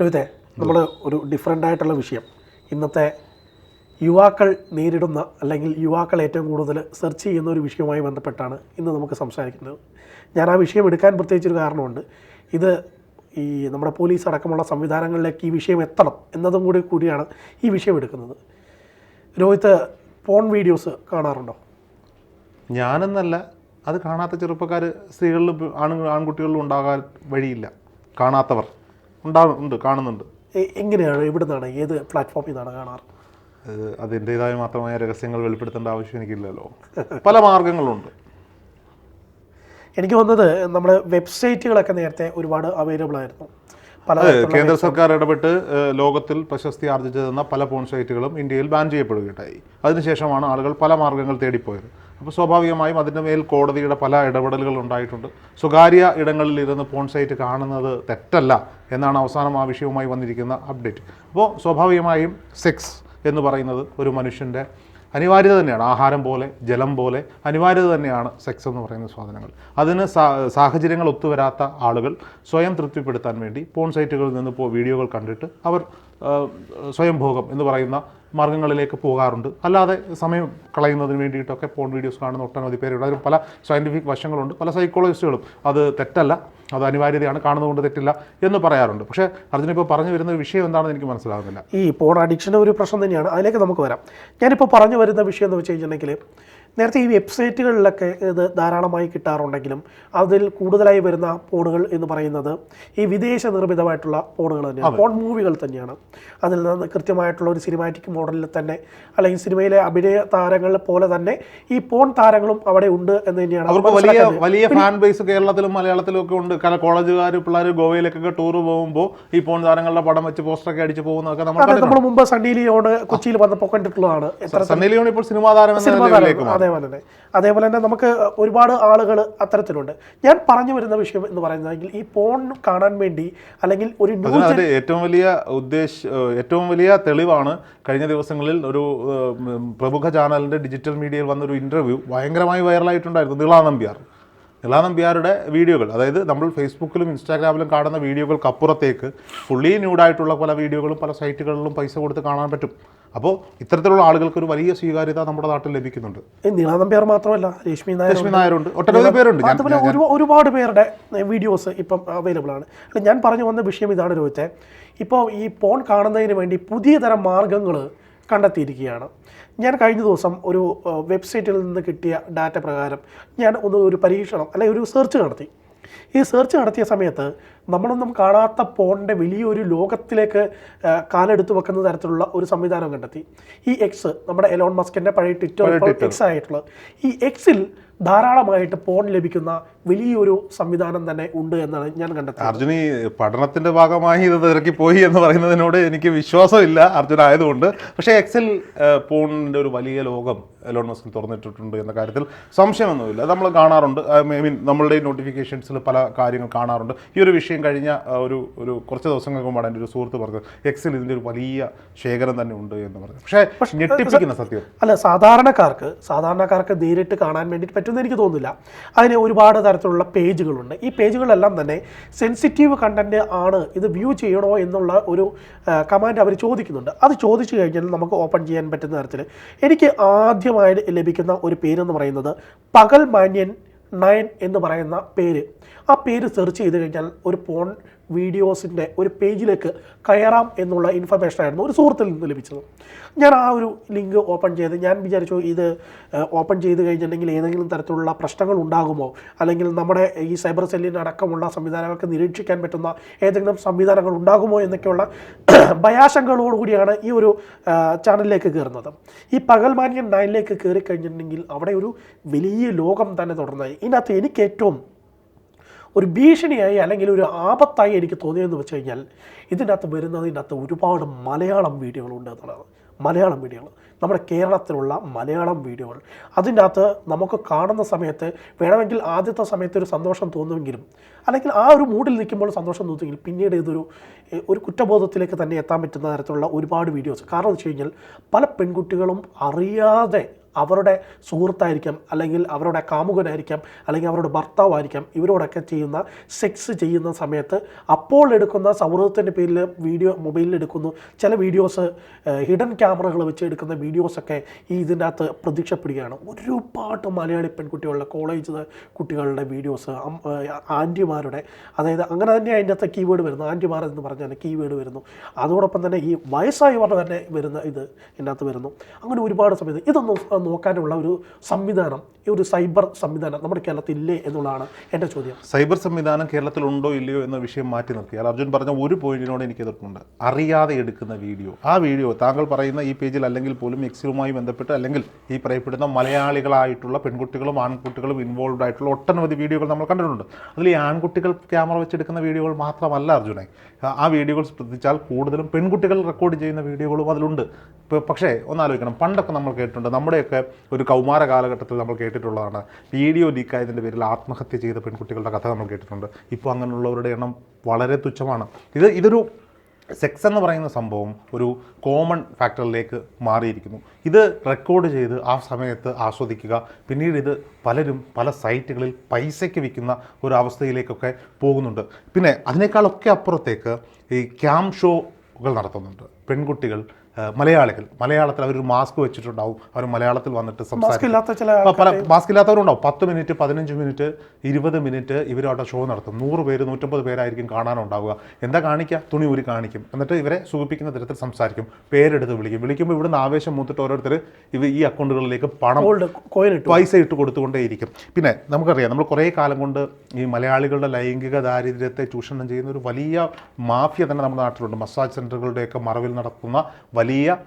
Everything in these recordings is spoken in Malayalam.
രോഹിത്തെ നമ്മൾ ഒരു ഡിഫറെന്റ് ആയിട്ടുള്ള വിഷയം. ഇന്നത്തെ യുവാക്കൾ നേരിടുന്ന അല്ലെങ്കിൽ യുവാക്കൾ ഏറ്റവും കൂടുതൽ സെർച്ച് ചെയ്യുന്ന ഒരു വിഷയവുമായി ബന്ധപ്പെട്ടാണ് ഇന്ന് നമുക്ക് സംസാരിക്കുന്നത്. ഞാൻ ആ വിഷയം എടുക്കാൻ പ്രത്യേകിച്ചൊരു കാരണമുണ്ട്. ഇത് ഈ നമ്മുടെ പോലീസ് അടക്കമുള്ള സംവിധാനങ്ങളിലേക്ക് ഈ വിഷയം എത്തണം എന്നതും കൂടി കൂടിയാണ് ഈ വിഷയം എടുക്കുന്നത്. രോഹിത്ത് പോൺ വീഡിയോസ് കാണാറുണ്ടോ? ഞാനെന്നല്ല അത് കാണാത്ത ചെറുപ്പക്കാർ സ്ത്രീകളിലും ആണ് ആൺകുട്ടികളിലും ഉണ്ടാകാൻ വഴിയില്ല. കാണാത്തവർ. ഉണ്ടാകുന്നുണ്ട് കാണുന്നുണ്ട്. എ- എങ്ങനെയാണ് ഇവിടെ നിന്നാണ് ഏത് പ്ലാറ്റ്ഫോമിൽ നിന്നാണ് കാണാറ്? അത് അതിന്റെതായ മാത്രമായ രഹസ്യങ്ങൾ വെളിപ്പെടുത്തേണ്ട ആവശ്യം എനിക്കില്ലല്ലോ. പല മാർഗങ്ങളുണ്ട്. എനിക്ക് വന്നത് നമ്മുടെ വെബ്സൈറ്റുകളൊക്കെ നേരത്തെ ഒരുപാട് അവൈലബിൾ ആയിരുന്നു. പല കേന്ദ്ര സർക്കാർ ഇടപെട്ട് ലോകത്തിൽ പ്രശസ്തി ആർജിച്ചതെന്ന പല പോൺ സൈറ്റുകളും ഇന്ത്യയിൽ ബാൻ ചെയ്യപ്പെടുകയുണ്ടായി. അതിനുശേഷമാണ് ആളുകൾ പല മാർഗങ്ങൾ തേടിപ്പോയത്. അപ്പോൾ സ്വാഭാവികമായും അതിന്റെ മേൽ കോടതിയുടെ പല ഇടപെടലുകൾ ഉണ്ടായിട്ടുണ്ട്. സ്വകാര്യ ഇടങ്ങളിൽ ഇരുന്ന് പോൺ സൈറ്റ് കാണുന്നത് തെറ്റല്ല എന്നാണ് അവസാനം ആ വിഷയവുമായി വന്നിരിക്കുന്ന അപ്ഡേറ്റ്. അപ്പോൾ സ്വാഭാവികമായും സെക്സ് എന്ന് പറയുന്നത് ഒരു മനുഷ്യന്റെ അനിവാര്യത തന്നെയാണ്. ആഹാരം പോലെ ജലം പോലെ അനിവാര്യത തന്നെയാണ് സെക്സ് എന്ന് പറയുന്ന സാധനങ്ങൾ. അതിന് സാഹചര്യങ്ങൾ ഒത്തുവരാത്ത ആളുകൾ സ്വയം തൃപ്തിപ്പെടുത്താൻ വേണ്ടി പോൺ സൈറ്റുകളിൽ നിന്ന് വീഡിയോകൾ കണ്ടിട്ട് അവർ സ്വയംഭോഗം എന്ന് പറയുന്ന മാർഗങ്ങളിലേക്ക് പോകാറുണ്ട്. അല്ലാതെ സമയം കളയുന്നതിന് വേണ്ടിയിട്ടൊക്കെ പോൺ വീഡിയോസ് കാണുന്ന ഒട്ടനവധി പേരുണ്ട്. അതിലും പല സയന്റിഫിക് വശങ്ങളുണ്ട്. പല സൈക്കോളജിസ്റ്റുകളും അത് തെറ്റല്ല. അത് അനിവാര്യതയാണ്. കാണുന്നതുകൊണ്ട് തെറ്റില്ല എന്ന് പറയാറുണ്ട്. പക്ഷേ അർജുന ഇപ്പോൾ പറഞ്ഞു വരുന്ന ഒരു വിഷയം എന്താണെന്ന് എനിക്ക് മനസ്സിലാകുന്നില്ല. ഈ പോൺ അഡിക്ഷൻ ഒരു പ്രശ്നം തന്നെയാണ്. അതിലേക്ക് നമുക്ക് വരാം. ഞാനിപ്പോൾ പറഞ്ഞു വരുന്ന വിഷയം എന്ന് വെച്ച് കഴിഞ്ഞിട്ടുണ്ടെങ്കിൽ നേരത്തെ ഈ വെബ്സൈറ്റുകളിലൊക്കെ ഇത് ധാരാളമായി കിട്ടാറുണ്ടെങ്കിലും അതിൽ കൂടുതലായി വരുന്ന പോണുകൾ എന്ന് പറയുന്നത് ഈ വിദേശ നിർമ്മിതമായിട്ടുള്ള പോണുകൾ തന്നെയാണ്. പോൺ മൂവികൾ തന്നെയാണ്. അതിൽ നിന്ന് കൃത്യമായിട്ടുള്ള ഒരു സിനിമാറ്റിക് മോഡലിൽ തന്നെ അല്ലെങ്കിൽ സിനിമയിലെ അഭിനയ താരങ്ങൾ പോലെ തന്നെ ഈ പോൺ താരങ്ങളും അവിടെ ഉണ്ട് എന്ന് തന്നെയാണ് അവർക്ക് വലിയ വലിയ ഫാൻ ബേസ് കേരളത്തിലും മലയാളത്തിലും ഒക്കെ ഉണ്ട്. കാരണം കോളേജുകാർ പിള്ളേർ ഗോവയിലേക്കൊക്കെ ടൂർ പോകുമ്പോൾ ഈ പോൺ താരങ്ങളുടെ പടം വെച്ച് പോസ്റ്ററൊക്കെ അടിച്ച് പോകുന്നതൊക്കെ നമ്മൾ നമ്മൾ മുമ്പ് സണ്ണി ലിയോണ് കൊച്ചിയിൽ വന്നപ്പോൾ കണ്ടിട്ടുള്ളതാണ്. സണ്ണി ലിയോൺ ഇപ്പോൾ സിനിമാ താരം എന്ന നിലയിലേക്ക് അതേപോലെ തന്നെ അതേപോലെ തന്നെ നമുക്ക് ഒരുപാട് ആളുകൾ അത്തരത്തിലുണ്ട്. ഞാൻ പറഞ്ഞു വരുന്ന വിഷയം എന്ന് പറയുന്നതെങ്കിൽ ഈ പോൺ കാണാൻ വേണ്ടി അല്ലെങ്കിൽ ഒരു ഏറ്റവും വലിയ ഉദ്ദേശ ഏറ്റവും വലിയ തെളിവാണ്. കഴിഞ്ഞ ദിവസങ്ങളിൽ ഒരു പ്രമുഖ ചാനലിന്റെ ഡിജിറ്റൽ മീഡിയയിൽ വന്നൊരു ഇന്റർവ്യൂ ഭയങ്കരമായി വൈറലായിട്ടുണ്ടായിരുന്നു നീളാനമ്പ്യാർ നമ്പ്യാർ. നിളാ നമ്പ്യാരുടെ വീഡിയോകൾ അതായത് നമ്മൾ ഫേസ്ബുക്കിലും ഇൻസ്റ്റാഗ്രാമിലും കാണുന്ന വീഡിയോകൾക്ക് അപ്പുറത്തേക്ക് ഫുള്ളി ന്യൂഡായിട്ടുള്ള പല വീഡിയോകളും പല സൈറ്റുകളിലും പൈസ കൊടുത്ത് കാണാൻ പറ്റും. അപ്പോൾ ഇത്തരത്തിലുള്ള ആളുകൾക്ക് ഒരു വലിയ സ്വീകാര്യത നമ്മുടെ നാട്ടിൽ ലഭിക്കുന്നുണ്ട്. നീളാനമ്പ്യാർ മാത്രമല്ല രശ്മി നായർ ലക്ഷ്മി നായരുണ്ട്. ഒട്ടനവധി പേരുണ്ട്. അതുപോലെ ഒരു ഒരുപാട് പേരുടെ വീഡിയോസ് ഇപ്പം അവൈലബിൾ ആണ്. ഞാൻ പറഞ്ഞു വന്ന വിഷയം ഇതാണ് രോഹിത്തെ. ഇപ്പോൾ ഈ പോൺ കാണുന്നതിന് വേണ്ടി പുതിയ തരം മാർഗങ്ങൾ കണ്ടെത്തിയിരിക്കുകയാണ്. ഞാൻ കഴിഞ്ഞ ദിവസം ഒരു വെബ്സൈറ്റിൽ നിന്ന് കിട്ടിയ ഡാറ്റ പ്രകാരം ഞാൻ ഒന്ന് ഒരു പരീക്ഷണം അല്ലെങ്കിൽ ഒരു സെർച്ച് നടത്തി. ഈ സെർച്ച് നടത്തിയ സമയത്ത് നമ്മളൊന്നും കാണാത്ത പോണിന്റെ വലിയൊരു ലോകത്തിലേക്ക് കാലെടുത്ത് വെക്കുന്ന തരത്തിലുള്ള ഒരു സംവിധാനം കണ്ടെത്തി. ഈ എക്സ് നമ്മുടെ എലോൺ മസ്കിന്റെ പഴയ ട്വിറ്റർ എക്സ് ആയിട്ടുള്ളത്. ഈ എക്സിൽ ധാരാളമായിട്ട് പോൺ ലഭിക്കുന്ന വലിയൊരു സംവിധാനം തന്നെ ഉണ്ട് എന്നാണ് ഞാൻ കണ്ടത് അർജുനി ഈ പഠനത്തിന്റെ ഭാഗമായി ഇത് തിരക്കി പോയി എന്ന് പറയുന്നതിനോട് എനിക്ക് വിശ്വാസമില്ല. അർജുന ആയതുകൊണ്ട്. പക്ഷേ എക്സൽ പോണിന്റെ ഒരു വലിയ ലോകം എലോൺ മസ്കിൽ തുറന്നിട്ടിട്ടുണ്ട് എന്ന കാര്യത്തിൽ സംശയമൊന്നുമില്ല. നമ്മൾ കാണാറുണ്ട്. ഐ മീൻ നമ്മളുടെ നോട്ടിഫിക്കേഷൻസിൽ പല കാര്യങ്ങൾ കാണാറുണ്ട്. ഈ ഒരു വിഷയം കഴിഞ്ഞ ഒരു ഒരു കുറച്ച് ദിവസങ്ങൾക്ക് മുമ്പാണ് എന്റെ ഒരു സുഹൃത്ത് പറഞ്ഞത് എക്സിൽ ഇതിന്റെ ഒരു വലിയ ശേഖരം തന്നെ ഉണ്ട് എന്ന് പറഞ്ഞു പക്ഷേ ഞെട്ടിപ്പിക്കുന്ന സത്യം. അല്ല സാധാരണക്കാർക്ക് സാധാരണക്കാർക്ക് നേരിട്ട് കാണാൻ വേണ്ടിയിട്ട് പറ്റുമെന്ന് എനിക്ക് തോന്നുന്നില്ല. അതിന് ഒരുപാട് തരത്തിലുള്ള പേജുകളുണ്ട്. ഈ പേജുകളെല്ലാം തന്നെ സെൻസിറ്റീവ് കണ്ടന്റ് ആണ് ഇത് വ്യൂ ചെയ്യണോ എന്നുള്ള ഒരു കമാൻഡ് അവർ ചോദിക്കുന്നുണ്ട്. അത് ചോദിച്ചു കഴിഞ്ഞാൽ നമുക്ക് ഓപ്പൺ ചെയ്യാൻ പറ്റുന്ന തരത്തിൽ എനിക്ക് ആദ്യമായി ലഭിക്കുന്ന ഒരു പേരെന്ന് പറയുന്നത് പകൽ മാന്യൻ നയൻ എന്ന് പറയുന്ന പേര്. ആ പേര് സെർച്ച് ചെയ്ത് കഴിഞ്ഞാൽ ഒരു പോൺ വീഡിയോസിന്റെ ഒരു പേജിലേക്ക് കയറാം എന്നുള്ള ഇൻഫർമേഷൻ ആയിരുന്നു ഒരു സുഹൃത്തിൽ നിന്ന് ലഭിച്ചത്. ഞാൻ ആ ഒരു ലിങ്ക് ഓപ്പൺ ചെയ്ത് ഞാൻ വിചാരിച്ചു ഇത് ഓപ്പൺ ചെയ്ത് കഴിഞ്ഞിട്ടുണ്ടെങ്കിൽ ഏതെങ്കിലും തരത്തിലുള്ള പ്രശ്നങ്ങൾ ഉണ്ടാകുമോ? അല്ലെങ്കിൽ നമ്മുടെ ഈ സൈബർ സെല്ലിന്റെ അടക്കമുള്ള സംവിധാനങ്ങൾക്ക് നിരീക്ഷിക്കാൻ പറ്റുന്ന ഏതെങ്കിലും സംവിധാനങ്ങൾ ഉണ്ടാകുമോ എന്നൊക്കെയുള്ള ഭയാശങ്കകളോടുകൂടിയാണ് ഈ ഒരു ചാനലിലേക്ക് കയറുന്നത്. ഈ പകൽമാന്യൻ നയനിലേക്ക് കയറി കഴിഞ്ഞിട്ടുണ്ടെങ്കിൽ അവിടെ ഒരു വലിയ ലോകം തന്നെ തുടർന്നായി. ഇതിനകത്ത് എനിക്ക് ഏറ്റവും ഒരു ഭീഷണിയായി അല്ലെങ്കിൽ ഒരു ആപത്തായി എനിക്ക് തോന്നിയതെന്ന് വെച്ച് കഴിഞ്ഞാൽ ഇതിനകത്ത് വരുന്നതിനകത്ത് ഒരുപാട് മലയാളം വീഡിയോകളുണ്ട് എന്നുള്ളതാണ്. മലയാളം വീഡിയോകൾ. നമ്മുടെ കേരളത്തിലുള്ള മലയാളം വീഡിയോകൾ. അതിന്റെ അകത്ത് നമുക്ക് കാണുന്ന സമയത്ത് വേണമെങ്കിൽ ആദ്യത്തെ സമയത്ത് ഒരു സന്തോഷം തോന്നുമെങ്കിലും അല്ലെങ്കിൽ ആ ഒരു മൂഡിൽ നിൽക്കുമ്പോൾ സന്തോഷം തോന്നുമെങ്കിൽ പിന്നീട് ഇതൊരു ഒരു കുറ്റബോധത്തിലേക്ക് തന്നെ എത്താൻ പറ്റുന്ന തരത്തിലുള്ള ഒരുപാട് വീഡിയോസ്. കാരണം എന്ന് വെച്ച് കഴിഞ്ഞാൽ പല പെൺകുട്ടികളും അറിയാതെ അവരുടെ സുഹൃത്തായിരിക്കാം അല്ലെങ്കിൽ അവരുടെ കാമുകനായിരിക്കാം അല്ലെങ്കിൽ അവരുടെ ഭർത്താവായിരിക്കാം ഇവരോടൊക്കെ ചെയ്യുന്ന സെക്സ് ചെയ്യുന്ന സമയത്ത് അപ്പോൾ എടുക്കുന്ന സൗഹൃദത്തിന്റെ പേരിൽ വീഡിയോ മൊബൈലിൽ എടുക്കുന്നു. ചില വീഡിയോസ് ഹിഡൻ ക്യാമറകൾ വെച്ച് എടുക്കുന്ന വീഡിയോസൊക്കെ ഈ ഇതിന്റെ അകത്ത് പ്രത്യക്ഷപ്പെടുകയാണ്. ഒരുപാട് മലയാളി പെൺകുട്ടികളുടെ കോളേജ് കുട്ടികളുടെ വീഡിയോസ് ആന്റിമാരുടെ അതായത് അങ്ങനെ തന്നെ അതിന്റെ അകത്ത് കീവേഡ് വരുന്നു. ആന്റിമാർ എന്ന് പറഞ്ഞാൽ കീവേഡ് വരുന്നു. അതോടൊപ്പം തന്നെ ഈ വയസ്സായവരുടെ തന്നെ വരുന്ന ഇത് ഇതിനകത്ത് വരുന്നു. അങ്ങനെ ഒരുപാട് സമയത്ത് ഇതൊന്നും നോക്കാനുള്ള ഒരു സംവിധാനം ഒരു സൈബർ സംവിധാനം നമ്മുടെ കേരളത്തിൽ ഇല്ലേ എന്നുള്ളതാണ് എന്റെ ചോദ്യം. സൈബർ സംവിധാനം കേരളത്തിൽ ഉണ്ടോ ഇല്ലയോ എന്ന വിഷയം മാറ്റി നിർത്തിയാൽ അർജുൻ പറഞ്ഞ ഒരു പോയിന്റിനോട് എനിക്ക് എതിർപ്പുണ്ട്. അറിയാതെ എടുക്കുന്ന വീഡിയോ. ആ വീഡിയോ താങ്കൾ പറയുന്ന ഈ പേജിൽ അല്ലെങ്കിൽ പോലും എക്സിലുമായി ബന്ധപ്പെട്ട് അല്ലെങ്കിൽ ഈ പറയപ്പെടുന്ന മലയാളികളായിട്ടുള്ള പെൺകുട്ടികളും ആൺകുട്ടികളും ഇൻവോൾവ് ആയിട്ടുള്ള ഒട്ടനവധി വീഡിയോകൾ നമ്മൾ കണ്ടിട്ടുണ്ട്. അതിൽ ഈ ആൺകുട്ടികൾ ക്യാമറ വെച്ചെടുക്കുന്ന വീഡിയോകൾ മാത്രമല്ല അർജുനെ. ആ- വീഡിയോകൾ ശ്രദ്ധിച്ചാൽ കൂടുതലും പെൺകുട്ടികൾ റെക്കോർഡ് ചെയ്യുന്ന വീഡിയോകളും അതിലുണ്ട്. പക്ഷേ ഒന്നാലോചിക്കണം പണ്ടൊക്കെ നമ്മൾ കേട്ടിട്ടുണ്ട്. നമ്മുടെയൊക്കെ ഒരു കൗമാര കാലഘട്ടത്തിൽ നമ്മൾ കേട്ടിട്ടുള്ളതാണ്. വീഡിയോ ലീക്കായതിന്റെ പേരിൽ ആത്മഹത്യ ചെയ്ത പെൺകുട്ടികളുടെ കഥ നമ്മൾ കേട്ടിട്ടുണ്ട്. ഇപ്പോൾ അങ്ങനെയുള്ളവരുടെ എണ്ണം വളരെ തുച്ഛമാണ്. ഇത് ഇതൊരു സെക്സ് എന്ന് പറയുന്ന സംഭവം ഒരു കോമൺ ഫാക്ടറിലേക്ക് മാറിയിരിക്കുന്നു. ഇത് റെക്കോർഡ് ചെയ്ത് ആ സമയത്ത് ആസ്വദിക്കുക. പിന്നീട് ഇത് പലരും പല സൈറ്റുകളിൽ പൈസയ്ക്ക് വിൽക്കുന്ന ഒരു അവസ്ഥയിലേക്കൊക്കെ പോകുന്നുണ്ട്. പിന്നെ അതിനേക്കാളൊക്കെ അപ്പുറത്തേക്ക് ഈ ക്യാം ഷോകൾ നടത്തുന്നുണ്ട്. പെൺകുട്ടികൾ മലയാളികൾ. മലയാളത്തിൽ അവരൊരു മാസ്ക് വെച്ചിട്ടുണ്ടാവും. അവർ മലയാളത്തിൽ വന്നിട്ട് സംസാരിക്കും. പല മാസ്ക് ഇല്ലാത്തവരുണ്ടാവും. പത്ത് മിനിറ്റ് പതിനഞ്ച് മിനിറ്റ് ഇരുപത് മിനിറ്റ് ഇവരവിടെ ഷോ നടത്തും. നൂറ് പേര് നൂറ്റമ്പത് പേരായിരിക്കും കാണാനുണ്ടാവുക. എന്താ കാണിക്കുക തുണി ഊരി കാണിക്കും. എന്നിട്ട് ഇവരെ സുഖിപ്പിക്കുന്ന തരത്തിൽ സംസാരിക്കും. പേരെടുത്ത് വിളിക്കും. വിളിക്കുമ്പോൾ ഇവിടുന്ന് ആവേശം മൂത്തിട്ട് ഓരോരുത്തർ ഇവ ഈ അക്കൗണ്ടുകളിലേക്ക് പണം പൈസ ഇട്ട് കൊടുത്തുകൊണ്ടേയിരിക്കും പിന്നെ നമുക്കറിയാം നമ്മൾ കുറേ കാലം കൊണ്ട് ഈ മലയാളികളുടെ ലൈംഗിക ദാരിദ്ര്യത്തെ ചൂഷണം ചെയ്യുന്ന ഒരു വലിയ മാഫിയ തന്നെ നമ്മുടെ നാട്ടിലുണ്ട്. മസാജ് സെന്ററുകളുടെയൊക്കെ മറവിൽ നടക്കുന്ന വലിയ avalia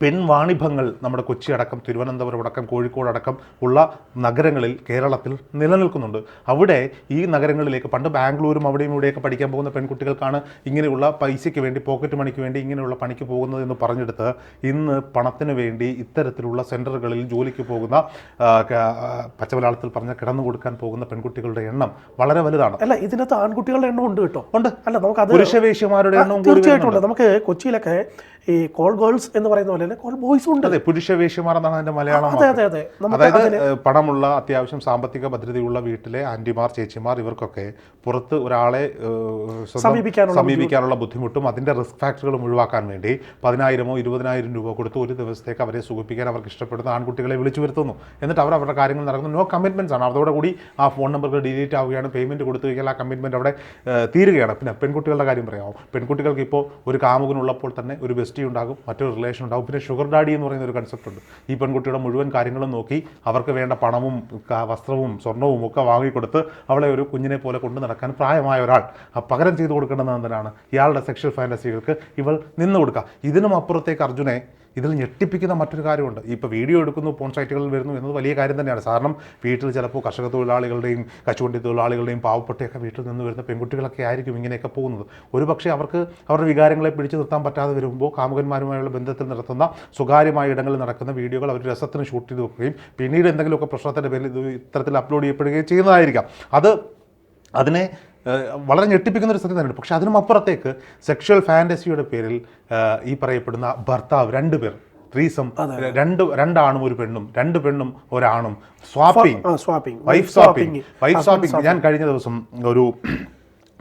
പെൺവാണിഭങ്ങൾ നമ്മുടെ കൊച്ചി അടക്കം തിരുവനന്തപുരം അടക്കം കോഴിക്കോട് അടക്കം ഉള്ള നഗരങ്ങളിൽ കേരളത്തിൽ നിലനിൽക്കുന്നുണ്ട്. അവിടെ ഈ നഗരങ്ങളിലേക്ക് പണ്ട് ബാംഗ്ലൂരും അവിടെയും ഇവിടെയൊക്കെ പഠിക്കാൻ പോകുന്ന പെൺകുട്ടികൾക്കാണ് ഇങ്ങനെയുള്ള പൈസയ്ക്ക് വേണ്ടി പോക്കറ്റ് മണിക്ക് വേണ്ടി ഇങ്ങനെയുള്ള പണിക്ക് പോകുന്നത് എന്ന് പറഞ്ഞെടുത്ത് ഇന്ന് പണത്തിന് വേണ്ടി ഇത്തരത്തിലുള്ള സെന്ററുകളിൽ ജോലിക്ക് പോകുന്ന പച്ചവലാളത്തിൽ പച്ചമലയാളത്തിൽ പറഞ്ഞ കിടന്നു കൊടുക്കാൻ പോകുന്ന പെൺകുട്ടികളുടെ എണ്ണം വളരെ വലുതാണ്. അല്ല ഇതിനകത്ത് ആൺകുട്ടികളുടെ എണ്ണം ഉണ്ട് കേട്ടോ. ഉണ്ട്. അല്ല നമുക്ക് അത് പുരുഷവേശ്യമാരുടെ എണ്ണം തീർച്ചയായിട്ടും നമുക്ക് കൊച്ചിയിലൊക്കെ ഈ കോൾ ഗേൾസ് എന്ന് പറയുന്ന പോലെ തന്നെ ബോയ്സും ഉണ്ട്. അതെ പുരുഷവേശ്യമാർ എന്നാണ് അതിന്റെ മലയാളം അതെ അതെ അതെ. അതായത് പണമുള്ള അത്യാവശ്യം സാമ്പത്തിക ഭദ്രതയുള്ള വീട്ടിലെ ആന്റിമാർ ചേച്ചിമാർ ഇവർക്കൊക്കെ പുറത്ത് ഒരാളെ സമീപിക്കാനുള്ള സമീപിക്കാനുള്ള ബുദ്ധിമുട്ടും അതിന്റെ റിസ്ക് ഫാക്ടറുകളും ഒഴിവാക്കാൻ വേണ്ടി പതിനായിരമോ ഇരുപതിനായിരം രൂപ കൊടുത്ത് ഒരു ദിവസത്തേക്ക് അവരെ സുഖിപ്പിക്കാൻ അവർക്ക് ഇഷ്ടപ്പെടുന്ന ആൺകുട്ടികളെ വിളിച്ചു വരുത്തുന്നു. എന്നിട്ട് അവർ അവരുടെ കാര്യങ്ങൾ നടക്കുന്നു. നോ കമ്മിറ്റ്മെന്റ്സ് ആണ്. അതോടുകൂടി ആ ഫോൺ നമ്പറുകൾ ഡിലീറ്റ് ആവുകയാണ്. പേയ്മെന്റ് കൊടുത്തു കഴിഞ്ഞാൽ ആ കമ്മിറ്റ്മെന്റ് അവിടെ തീരുകയാണ്. പിന്നെ പെൺകുട്ടികളുടെ കാര്യം പറയാമോ? പെൺകുട്ടികൾക്ക് ഇപ്പോൾ ഒരു കാമുകനുള്ളപ്പോൾ തന്നെ ഒരു ബെസ്റ്റി ഉണ്ടാകും. മറ്റൊരു റിലേഷൻ ഉണ്ടാകും. പിന്നെ ഷുഗർ ഡാഡി എന്ന് പറയുന്ന ഒരു കൺസെപ്റ്റ് ഉണ്ട്. ഈ പെൺകുട്ടിയുടെ മുഴുവൻ കാര്യങ്ങളും നോക്കി അവർക്ക് വേണ്ട പണവും വസ്ത്രവും സ്വർണവും ഒക്കെ വാങ്ങിക്കൊടുത്ത് അവളെ ഒരു കുഞ്ഞിനെ പോലെ കൊണ്ടു നടക്കാൻ പ്രായമായ ഒരാൾ പകരം ചെയ്തു കൊടുക്കേണ്ടത് എന്തിനാണ്? ഇയാളുടെ സെക്ഷൽ ഫാന്റസികൾക്ക് ഇവൾ നിന്ന് കൊടുക്കുക ഇതിനും അപ്പുറത്തേക്ക് അർജുനെ ഇതിൽ ഞെട്ടിപ്പിക്കുന്ന മറ്റൊരു കാര്യമുണ്ട്. ഇപ്പോൾ വീഡിയോ എടുക്കുന്നു പോൺ സൈറ്റുകളിൽ വരുന്നു എന്നത് വലിയ കാര്യം തന്നെയാണ്. കാരണം വീട്ടിൽ ചിലപ്പോൾ കർഷക തൊഴിലാളികളുടെയും കശുവണ്ടി തൊഴിലാളികളുടെയും പാവപ്പെട്ടയൊക്കെ വീട്ടിൽ നിന്ന് വരുന്ന പെൺകുട്ടികളൊക്കെ ആയിരിക്കും ഇങ്ങനെയൊക്കെ പോകുന്നത്. ഒരുപക്ഷെ അവർക്ക് അവരുടെ വികാരങ്ങളെ പിടിച്ചു നിർത്താൻ പറ്റാതെ വരുമ്പോൾ കാമുകന്മാരുമായുള്ള ബന്ധത്തിൽ നടത്തുന്ന സ്വകാര്യമായ ഇടങ്ങളിൽ നടക്കുന്ന വീഡിയോകൾ അവർ രസത്തിന് ഷൂട്ട് ചെയ്ത് വെക്കുകയും പിന്നീട് എന്തെങ്കിലുമൊക്കെ പ്രശ്നത്തിന്റെ പേരിൽ ഇത് ഇത്തരത്തിൽ അപ്ലോഡ് ചെയ്യപ്പെടുകയും ചെയ്യുന്നതായിരിക്കാം. അത് അതിനെ വളരെ ഞെട്ടിപ്പിക്കുന്ന ഒരു സത്യം തന്നെയാണ് പക്ഷെ അതിനും അപ്പുറത്തേക്ക് സെക്ഷൽ ഫാന്റസിയുടെ പേരിൽ ഈ പറയപ്പെടുന്ന ഭർത്താവ് രണ്ട് പേർ. ത്രീസം രണ്ട് രണ്ടാണും ഒരു പെണ്ണും രണ്ട് പെണ്ണും ഒരാണും. Swapping wife swapping wife swapping ഞാൻ കഴിഞ്ഞ ദിവസം ഒരു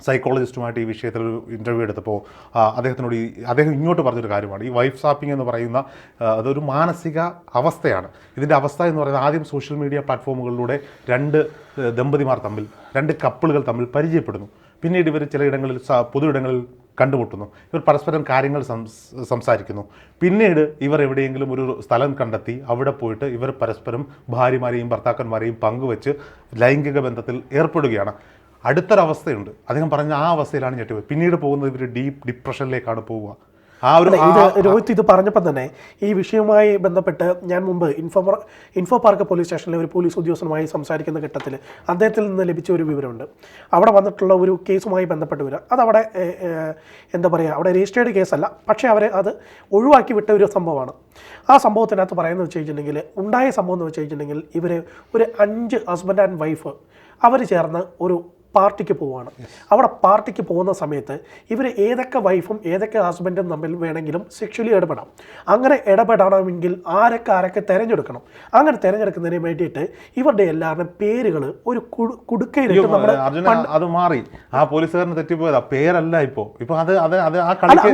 സൈക്കോളജിസ്റ്റുമായിട്ട് ഈ വിഷയത്തിൽ ഒരു ഇന്റർവ്യൂ എടുത്തപ്പോൾ അദ്ദേഹത്തിനോട് ഈ അദ്ദേഹം ഇങ്ങോട്ട് പറഞ്ഞൊരു കാര്യമാണ്. ഈ വൈഫ് സാപ്പിംഗ് എന്ന് പറയുന്ന അതൊരു മാനസിക അവസ്ഥയാണ്. ഇതിന്റെ അവസ്ഥ എന്ന് പറയുന്നത് ആദ്യം സോഷ്യൽ മീഡിയ പ്ലാറ്റ്ഫോമുകളിലൂടെ രണ്ട് ദമ്പതിമാർ തമ്മിൽ രണ്ട് കപ്പിളുകൾ തമ്മിൽ പരിചയപ്പെടുന്നു. പിന്നീട് ഇവർ ചിലയിടങ്ങളിൽ സ- പൊതു ഇടങ്ങളിൽ കണ്ടുമുട്ടുന്നു. ഇവർ പരസ്പരം കാര്യങ്ങൾ സംസ് സംസാരിക്കുന്നു. പിന്നീട് ഇവർ എവിടെയെങ്കിലും ഒരു സ്ഥലം കണ്ടെത്തി അവിടെ പോയിട്ട് ഇവർ പരസ്പരം ഭാര്യമാരെയും ഭർത്താക്കന്മാരെയും പങ്കുവെച്ച് ലൈംഗിക ബന്ധത്തിൽ ഏർപ്പെടുകയാണ്. അടുത്തൊരവസ്ഥയുണ്ട്. അദ്ദേഹം പറഞ്ഞ ആ അവസ്ഥയിലാണ് ഞെട്ടിപ്പോയി പിന്നീട് പോകുന്നത് ഇവർ ഡീപ്പ് ഡിപ്രഷനിലേക്കാണ് പോവുക. ആ ഒരു രോഹിത് ഇത് പറഞ്ഞപ്പോൾ തന്നെ ഈ വിഷയവുമായി ബന്ധപ്പെട്ട് ഞാൻ മുമ്പ് ഇൻഫോ ഇൻഫോ പാർക്ക് പോലീസ് സ്റ്റേഷനിലെ ഒരു പോലീസ് ഉദ്യോഗസ്ഥനുമായി സംസാരിക്കുന്ന ഘട്ടത്തിൽ അദ്ദേഹത്തിൽ നിന്ന് ലഭിച്ച ഒരു വിവരമുണ്ട്. അവിടെ വന്നിട്ടുള്ള ഒരു കേസുമായി ബന്ധപ്പെട്ട് വരിക അതവിടെ എന്താ പറയുക അവിടെ രജിസ്റ്റേർഡ് കേസല്ല. പക്ഷേ അവരെ അത് ഒഴിവാക്കി വിട്ട ഒരു സംഭവമാണ്. ആ സംഭവത്തിനകത്ത് പറയുന്നത് വെച്ച് കഴിഞ്ഞിട്ടുണ്ടെങ്കിൽ ഉണ്ടായ സംഭവം എന്ന് വെച്ച് കഴിഞ്ഞിട്ടുണ്ടെങ്കിൽ ഇവർ ഒരു അഞ്ച് ഹസ്ബൻഡ് ആൻഡ് വൈഫ് അവർ ചേർന്ന് ഒരു പാർട്ടിക്ക് പോവുകയാണ് അവിടെ പാർട്ടിക്ക് പോകുന്ന സമയത്ത് ഇവർ ഏതൊക്കെ വൈഫും ഏതൊക്കെ ഹസ്ബൻഡും തമ്മിൽ വേണമെങ്കിലും സെക്ഷലി ഇടപെടാം. അങ്ങനെ ഇടപെടണമെങ്കിൽ ആരൊക്കെ ആരൊക്കെ തിരഞ്ഞെടുക്കണം. അങ്ങനെ തിരഞ്ഞെടുക്കുന്നതിന് വേണ്ടിയിട്ട് ഇവരുടെ എല്ലാവരുടെയും പേരുകൾ ഒരു കുടുക്കയിലിട്ട് അത് മാറി. ആ പോലീസുകാരന് തെറ്റിപ്പോയതാ. പേരല്ല ഇപ്പോ. ഇപ്പൊ അത് അത് അത് ആ കളിക്ക്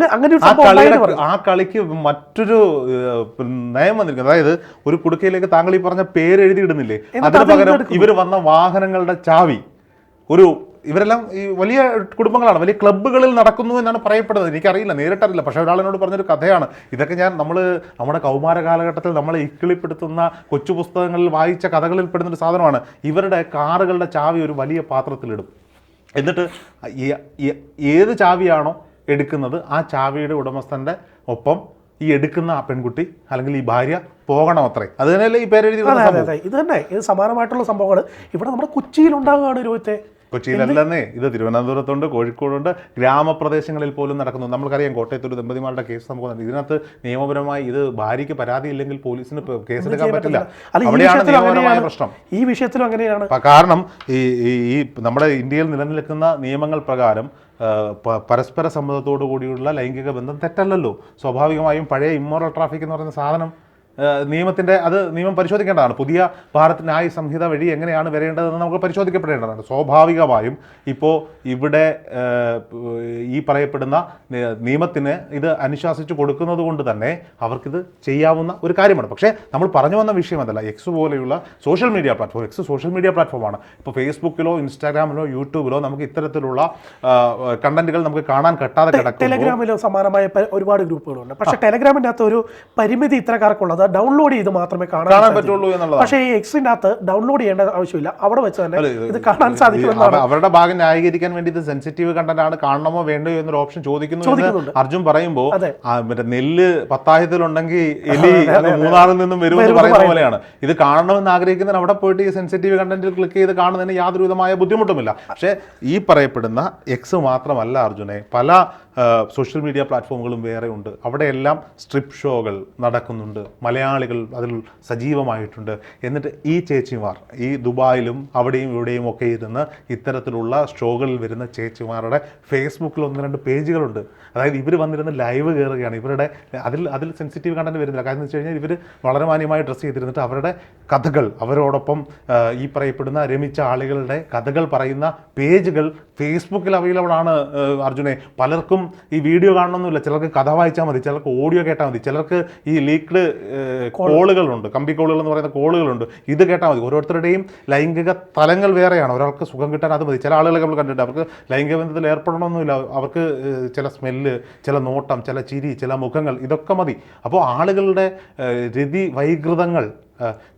ആ കളിക്ക് മറ്റൊരു നയം വന്നിരിക്കുന്നു അതായത് ഒരു കുടുക്കയിലേക്ക് താങ്കൾ ഈ പറഞ്ഞ പേര് എഴുതി ഇടുന്നില്ലേ അതിന് പകരം ഇവർ വന്ന വാഹനങ്ങളുടെ ചാവി. ഒരു ഇവരെല്ലാം ഈ വലിയ കുടുംബങ്ങളാണ് വലിയ ക്ലബ്ബുകളിൽ നടക്കുന്നു എന്നാണ് പറയപ്പെടുന്നത്. എനിക്കറിയില്ല നേരിട്ടറിയില്ല. പക്ഷേ ഒരാളിനോട് പറഞ്ഞൊരു കഥയാണ്. ഇതൊക്കെ ഞാൻ നമ്മൾ നമ്മുടെ കൗമാര കാലഘട്ടത്തിൽ നമ്മളെ ഇക്കിളിപ്പെടുത്തുന്ന കൊച്ചു പുസ്തകങ്ങളിൽ വായിച്ച കഥകളിൽ പെടുന്ന ഒരു സാധനമാണ്. ഇവരുടെ കാറുകളുടെ ചാവി ഒരു വലിയ പാത്രത്തിലിടും. എന്നിട്ട് ഏത് ചാവിയാണോ എടുക്കുന്നത് ആ ചാവിയുടെ ഉടമസ്ഥന്റെ ഒപ്പം ഈ എടുക്കുന്ന ആ പെൺകുട്ടി അല്ലെങ്കിൽ ഈ ഭാര്യ പോകണം അത്രേ. അത് തന്നെയല്ലേ ഈ പേരെഴുതി അതെ അതെ അതെ. ഇത് തന്നെ ഇത് സമാനമായിട്ടുള്ള സംഭവങ്ങൾ ഇവിടെ നമ്മുടെ കൊച്ചിയിൽ ഉണ്ടാകുകയാണ് രോഹിത്തെ കൊച്ചിയിലല്ലെന്നേ ഇത് തിരുവനന്തപുരത്തുണ്ട് കോഴിക്കോടുണ്ട് ഗ്രാമപ്രദേശങ്ങളിൽ പോലും നടക്കുന്നു. നമ്മൾക്കറിയാം കോട്ടയത്തൊരു ദമ്പതിമാരുടെ കേസ് നമുക്ക്. ഇതിനകത്ത് നിയമപരമായി ഇത് ഭാര്യയ്ക്ക് പരാതി ഇല്ലെങ്കിൽ പോലീസിന് കേസെടുക്കാൻ പറ്റില്ല. അവിടെയാണ് നിയമപരമായ പ്രശ്നം. ഈ വിഷയത്തിലും അങ്ങനെയാണ്. കാരണം ഈ- ഈ നമ്മുടെ ഇന്ത്യയിൽ നിലനിൽക്കുന്ന നിയമങ്ങൾ പ്രകാരം പരസ്പര സമ്മതത്തോടു കൂടിയുള്ള ലൈംഗിക ബന്ധം തെറ്റല്ലല്ലോ. സ്വാഭാവികമായും പഴയ ഇമ്മോറൽ ട്രാഫിക് എന്ന് പറയുന്ന സാധനം ആ, നിയമത്തിന്റെ അത് നിയമം പരിശോധിക്കേണ്ടതാണ്. പുതിയ ഭാരത് ന്യായ സംഹിത വഴി എങ്ങനെയാണ് വരേണ്ടതെന്ന് നമുക്ക് പരിശോധിക്കപ്പെടേണ്ടതാണ് സ്വാഭാവികമായും ഇപ്പോൾ ഇവിടെ ഈ പറയപ്പെടുന്ന നിയമത്തിന് ഇത് അനുശാസിച്ച് കൊടുക്കുന്നത് കൊണ്ട് തന്നെ അവർക്കിത് ചെയ്യാവുന്ന ഒരു കാര്യമാണ്. പക്ഷേ നമ്മൾ പറഞ്ഞു വന്ന വിഷയം അതല്ല. എക്സ് പോലെയുള്ള social media platform X social media പ്ലാറ്റ്ഫോമാണ് ഇപ്പോൾ ഫേസ്ബുക്കിലോ ഇൻസ്റ്റാഗ്രാമിലോ യൂട്യൂബിലോ നമുക്ക് ഇത്തരത്തിലുള്ള കണ്ടന്റുകൾ നമുക്ക് കാണാൻ കെട്ടാതെ കിടക്കും ടെലഗ്രാമിലോ സമാനമായ ഒരുപാട് ഗ്രൂപ്പുകളുണ്ട്. പക്ഷേ ടെലഗ്രാമിന്റെ അകത്ത് ഒരു പരിമിതി ഇത്രക്കാർക്കുള്ളത് ഡൗൺലോഡ് ചെയ്ത് മാത്രമേ കാണാൻ പറ്റുള്ളൂ എന്നുള്ളത് പക്ഷേ ഈ എക്സിന്റെ അകത്ത് ഡൗൺലോഡ് ചെയ്യേണ്ട ആവശ്യമില്ല. അവിടെ വെച്ച് തന്നെ ഇത് കാണാൻ സാധിക്കും സാധിക്കുമെന്നാണ്. അവരുടെ ഭാഗം ന്യായീകരിക്കാൻ വേണ്ടി ഇത് സെൻസിറ്റീവ് കണ്ടന്റ് ആണ് കാണണമോ വേണ്ടയോ എന്നൊരു ഓപ്ഷൻ ചോദിക്കുന്നു എന്ന്. അർജുൻ പറയുമ്പോൾ മറ്റേ നെല്ല് പത്തായത്തിലുണ്ടെങ്കിൽ എലി മൂന്നാറിൽ നിന്നും വരും പറയുന്ന പോലെയാണ്. ഇത് കാണണമെന്ന് ആഗ്രഹിക്കുന്നതിന് അവിടെ പോയിട്ട് ഈ സെൻസിറ്റീവ് കണ്ടന്റിൽ ക്ലിക്ക് ചെയ്ത് കാണുന്നതിന് യാതൊരു വിധമായ ബുദ്ധിമുട്ടുമില്ല. പക്ഷേ ഈ പറയപ്പെടുന്ന എക്സ് മാത്രമല്ല അർജുനെ പല സോഷ്യൽ മീഡിയ പ്ലാറ്റ്ഫോമുകളും വേറെ ഉണ്ട്. അവിടെയെല്ലാം സ്ട്രിപ്പ് ഷോകൾ നടക്കുന്നുണ്ട്. മലയാളികൾ അതിൽ സജീവമായിട്ടുണ്ട്. എന്നിട്ട് ഈ ചേച്ചിമാർ ഈ ദുബായിലും അവിടെയും ഇവിടെയും ഒക്കെ ഇരുന്ന് ഇത്തരത്തിലുള്ള ഷോകളിൽ വരുന്ന ചേച്ചിമാരുടെ ഫേസ്ബുക്കിൽ ഒന്ന് രണ്ട് പേജുകളുണ്ട്. അതായത് ഇവർ വന്നിരുന്ന് ലൈവ് കയറുകയാണ് ഇവരുടെ അതിൽ അതിൽ സെൻസിറ്റീവ് കണ്ടന്റ് വരുന്നില്ല. കാരണം എന്ന് വെച്ച് കഴിഞ്ഞാൽ ഇവർ വളരെ മാന്യമായി ഡ്രസ്സ് ചെയ്തിരുന്നിട്ട് അവരുടെ കഥകൾ അവരോടൊപ്പം ഈ പറയപ്പെടുന്ന രമിച്ച ആളുകളുടെ കഥകൾ പറയുന്ന പേജുകൾ ഫേസ്ബുക്കിൽ അവൈലബിൾ ആണ് അർജുനെ. പലർക്കും ഈ വീഡിയോ കാണണമെന്നില്ല ചിലർക്ക് കഥ വായിച്ചാൽ മതി. ചിലർക്ക് ഓഡിയോ കേട്ടാൽ മതി. ചിലർക്ക് ഈ ലീക്ഡ് കോളുകളുണ്ട്. കമ്പി കോളുകൾ എന്ന് പറയുന്ന കോളുകളുണ്ട്. ഇത് കേട്ടാൽ മതി. ഓരോരുത്തരുടെയും ലൈംഗിക തലങ്ങൾ വേറെയാണ്. ഒരാൾക്ക് സുഖം കിട്ടാൻ അത് മതി. ചില ആളുകളെ നമ്മൾ കണ്ടിട്ടുണ്ട്. അവർക്ക് ലൈംഗിക ബന്ധത്തിൽ ഏർപ്പെടണമെന്നില്ല അവർക്ക് ചില സ്മെല്ല് ചില നോട്ടം ചില ചിരി ചില മുഖങ്ങൾ ഇതൊക്കെ മതി. അപ്പോൾ ആളുകളുടെ രതി വൈകൃതങ്ങൾ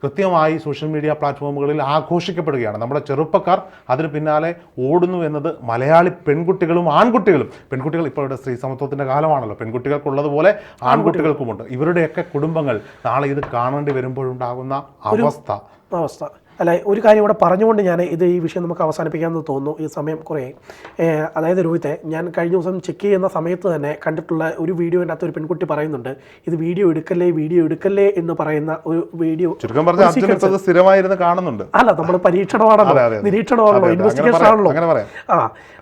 കൃത്യമായി സോഷ്യൽ മീഡിയ പ്ലാറ്റ്ഫോമുകളിൽ ആഘോഷിക്കപ്പെടുകയാണ്. നമ്മുടെ ചെറുപ്പക്കാർ അതിന് പിന്നാലെ ഓടുന്നു എന്നത് മലയാളി പെൺകുട്ടികളും ആൺകുട്ടികളും. പെൺകുട്ടികൾ ഇപ്പോൾ ഇവിടെ സ്ത്രീ സമത്വത്തിന്റെ കാലമാണല്ലോ. പെൺകുട്ടികൾക്കുള്ളതുപോലെ ആൺകുട്ടികൾക്കുമുണ്ട്. ഇവരുടെയൊക്കെ കുടുംബങ്ങൾ നാളെ ഇത് കാണേണ്ടി വരുമ്പോഴുണ്ടാകുന്ന അവസ്ഥ. അവസ്ഥ. അല്ല ഒരു കാര്യം ഇവിടെ പറഞ്ഞുകൊണ്ട് ഞാൻ ഇത് ഈ വിഷയം നമുക്ക് അവസാനിപ്പിക്കാമെന്ന് തോന്നുന്നു. ഈ സമയം കുറേ. അതായത് രോഹിത്തെ ഞാൻ കഴിഞ്ഞ ദിവസം ചെക്ക് ചെയ്യുന്ന സമയത്ത് തന്നെ കണ്ടിട്ടുള്ള ഒരു വീഡിയോന്റെ അകത്ത് ഒരു പെൺകുട്ടി പറയുന്നുണ്ട്. ഇത് വീഡിയോ എടുക്കല്ലേ വീഡിയോ എടുക്കല്ലേ എന്ന് പറയുന്ന ഒരു വീഡിയോ ചുരുക്കം സ്ഥിരമായിരുന്ന് കാണുന്നുണ്ട്. അല്ല നമ്മൾ പരീക്ഷണമാണല്ലോ. നിരീക്ഷണമാണല്ലോ ഇൻവെസ്റ്റിഗേഷൻ ആണല്ലോ. ആ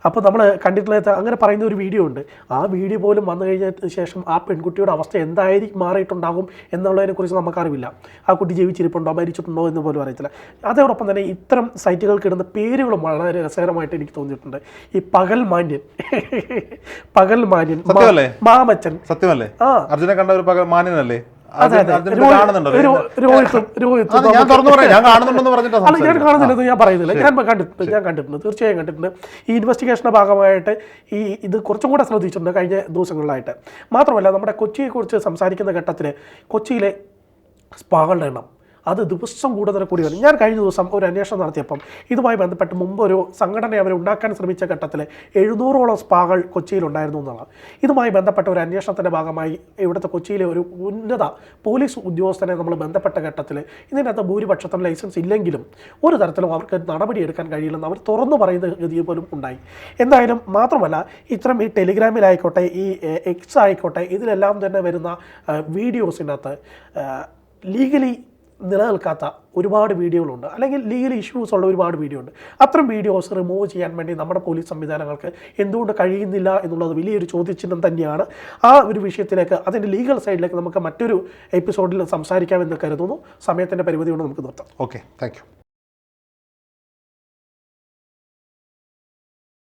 അപ്പോൾ നമ്മൾ കണ്ടിട്ടുള്ള അങ്ങനെ പറയുന്ന ഒരു വീഡിയോ ഉണ്ട്. ആ വീഡിയോ പോലും വന്നു കഴിഞ്ഞ ശേഷം ആ പെൺകുട്ടിയുടെ അവസ്ഥ എന്തായിരിക്കും മാറിയിട്ടുണ്ടാകും എന്നുള്ളതിനെ കുറിച്ച് നമുക്കറിവില്ല. ആ കുട്ടി ജീവിച്ചിരിപ്പുണ്ടോ മരിച്ചിട്ടുണ്ടോ എന്ന് പോലും അറിയത്തില്ല. അതോടൊപ്പം തന്നെ ഇത്തരം സൈറ്റുകൾക്ക് ഇടുന്ന പേരുകളും വളരെ രസകരമായിട്ട് എനിക്ക് തോന്നിയിട്ടുണ്ട്. ഈ പകൽ മാന്യൻ. പകൽ മാന്യൻ. മാമച്ചൻ. സത്യമല്ലേ? ആ. അർജുനെ കണ്ട ഒരു പകൽ മാന്യനല്ലേ? ഞാൻ കാണുന്നുണ്ട്. കാണുന്നില്ലെന്ന് ഞാൻ പറയുന്നില്ല ഞാൻ കണ്ടിട്ടുണ്ട്. ഞാൻ കണ്ടിട്ടുണ്ട്. തീർച്ചയായും കണ്ടിട്ടുണ്ട്. ഈ ഇൻവെസ്റ്റിഗേഷന്റെ ഭാഗമായിട്ട് ഈ ഇത് കുറച്ചും കൂടെ ശ്രദ്ധിച്ചിട്ടുണ്ട് കഴിഞ്ഞ ദിവസങ്ങളിലായിട്ട്. മാത്രമല്ല നമ്മുടെ കൊച്ചിയെക്കുറിച്ച് സംസാരിക്കുന്ന ഘട്ടത്തിൽ കൊച്ചിയിലെ സ്പാകളുടെ എണ്ണം അത് ദിവസം കൂടുതൽ കൂടി വരും. ഞാൻ കഴിഞ്ഞ ദിവസം ഒരു അന്വേഷണം നടത്തിയപ്പം ഇതുമായി ബന്ധപ്പെട്ട് മുമ്പ് ഒരു സംഘടന അവർ ഉണ്ടാക്കാൻ ശ്രമിച്ച ഘട്ടത്തിൽ എഴുന്നൂറോളം സ്പാകൾ കൊച്ചിയിലുണ്ടായിരുന്നു എന്നുള്ളത് ഇതുമായി ബന്ധപ്പെട്ട ഒരു അന്വേഷണത്തിന്റെ ഭാഗമായി ഇവിടുത്തെ കൊച്ചിയിലെ ഒരു ഉന്നത പോലീസ് ഉദ്യോഗസ്ഥനെ നമ്മൾ ബന്ധപ്പെട്ട ഘട്ടത്തിൽ ഇതിനകത്ത് ഭൂരിപക്ഷത്തിന് ലൈസൻസ് ഇല്ലെങ്കിലും ഒരു തരത്തിലും അവർക്ക് നടപടിയെടുക്കാൻ കഴിയില്ലെന്ന് അവർ തുറന്നു പറയുന്ന ഗതി പോലും ഉണ്ടായി. എന്തായാലും മാത്രമല്ല ഇത്തരം ഈ ടെലിഗ്രാമിലായിക്കോട്ടെ ഈ എക്സ് ആയിക്കോട്ടെ ഇതിലെല്ലാം തന്നെ വരുന്ന വീഡിയോസിനകത്ത് ലീഗലി നിലനിൽക്കാത്ത ഒരുപാട് വീഡിയോകളുണ്ട്. അല്ലെങ്കിൽ ലീഗൽ ഇഷ്യൂസ് ഉള്ള ഒരുപാട് വീഡിയോ ഉണ്ട് അത്തരം വീഡിയോസ് റിമൂവ് ചെയ്യാൻ വേണ്ടി നമ്മുടെ പോലീസ് സംവിധാനങ്ങൾക്ക് എന്തുകൊണ്ട് കഴിയുന്നില്ല എന്നുള്ളത് വലിയൊരു ചോദ്യചിഹ്നം തന്നെയാണ്. ആ ഒരു വിഷയത്തിലേക്ക് അതിന്റെ ലീഗൽ സൈഡിലേക്ക് നമുക്ക് മറ്റൊരു എപ്പിസോഡിൽ സംസാരിക്കാമെന്ന് കരുതുന്നു. സമയത്തിന്റെ പരിമിതി കൊണ്ട് നമുക്ക് നിർത്താം. Okay thank